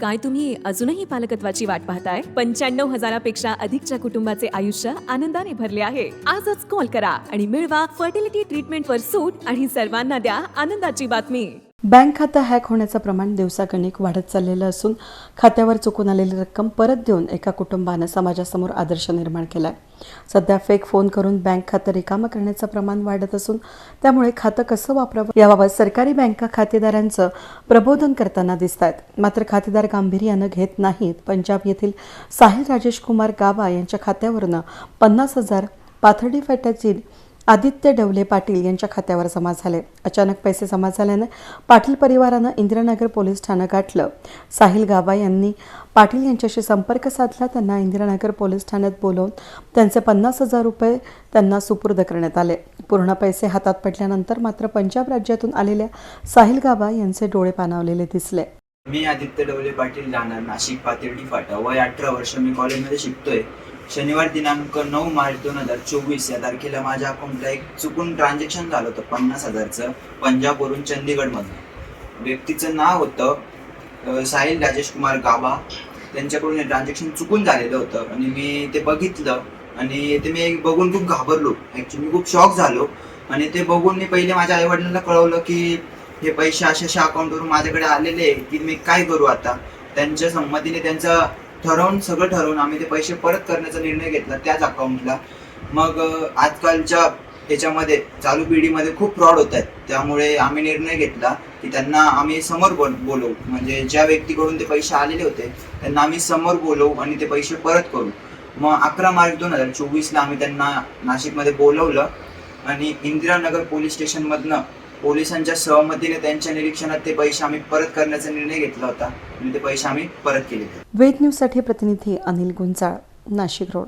काय तुम्ही अजूनही पालकत्वाची वाट पाहताय? पंच्याण्णव हजारापेक्षा अधिकच्या कुटुंबाचे आयुष्य आनंदाने भरले आहे. आजच कॉल करा आणि मिळवा फर्टिलिटी ट्रीटमेंटवर सूट आणि सर्वांना द्या आनंदाची बातमी. बँक खातं हॅक होण्याचं प्रमाण दिवसागणिक वाढत चाललेलं असून खात्यावर चुकून आलेली रक्कम परत देऊन एका कुटुंबानं समाजासमोर आदर्श निर्माण केलाय. सध्या फेक फोन करून बँक खातं रिकामं करण्याचं प्रमाण वाढत असून त्यामुळे खातं कसं वापरावं याबाबत सरकारी बँका खातेदारांचं प्रबोधन करताना दिसत आहेत मात्र खातेदार गांभीर्यानं घेत नाहीत. पंजाब येथील साहिल राजेश कुमार गावा यांच्या खात्यावरनं पन्नास हजार पाथर्डी फाट्याची आदित्य डवले पाटील यांच्या खात्यावर जमा झाले. अचानक पैसे जमा झाल्यानं पाटील परिवारानं इंदिरानगर पोलीस ठाणं गाठलं. साहिल गाबा यांनी पाटील यांच्याशी संपर्क साधला. त्यांना इंदिरानगर पोलीस ठाण्यात बोलवून त्यांचे पन्नास हजार रुपये त्यांना सुपूर्द करण्यात आले. पूर्ण पैसे हातात पडल्यानंतर मात्र पंजाब राज्यातून आलेल्या साहिल गाबा यांचे डोळे पाणावलेले दिसले. मी आदित्य डवले पाटील राहणार नाशिक पातिर्डी फाटा. वय अठरा वर्ष मी कॉलेजमध्ये शिकतोय. शनिवार दिनांक नऊ मार्च दोन हजार चोवीस या तारखेला माझ्या अकाउंटला एक चुकून ट्रान्झॅक्शन झालं होतं पन्नास हजारचं पंजाबवरून चंदीगडमधून. व्यक्तीचं नाव होतं साहिल राजेश कुमार गाबा. त्यांच्याकडून हे ट्रान्झॅक्शन चुकून झालेलं होतं आणि मी ते बघितलं आणि ते मी बघून खूप घाबरलो. ॲक्च्युली मी खूप शॉक झालो आणि ते बघून मी पहिले माझ्या आईवडिलांना कळवलं की हे पैसे अशा अशा अकाउंटवरून माझ्याकडे आलेले आहे की मी काय करू आता? त्यांच्या संमतीने त्यांचं ठरवून सगळं ठरवून आम्ही ते पैसे परत करण्याचा निर्णय घेतला त्याच अकाउंटला मग आजकालच्या त्याच्यामध्ये चालू पिढीमध्ये खूप फ्रॉड होत आहेत. त्यामुळे आम्ही निर्णय घेतला की त्यांना आम्ही समोर बोल बोलवू. म्हणजे ज्या व्यक्तीकडून ते पैसे आलेले होते त्यांना आम्ही समोर बोलवू आणि ते पैसे परत करू. मग अकरा मार्च दोन हजार चोवीसला आम्ही त्यांना नाशिकमध्ये बोलवलं आणि इंदिरानगर पोलीस स्टेशनमधनं पोलिसांच्या सहमतीने त्यांच्या निरीक्षणात ते पैसे आम्ही परत करण्याचा निर्णय घेतला होता. आणि ते पैसे आम्ही परत केले. वेद न्यूजसाठी प्रतिनिधी अनिल गुंजाळ नाशिक रोड.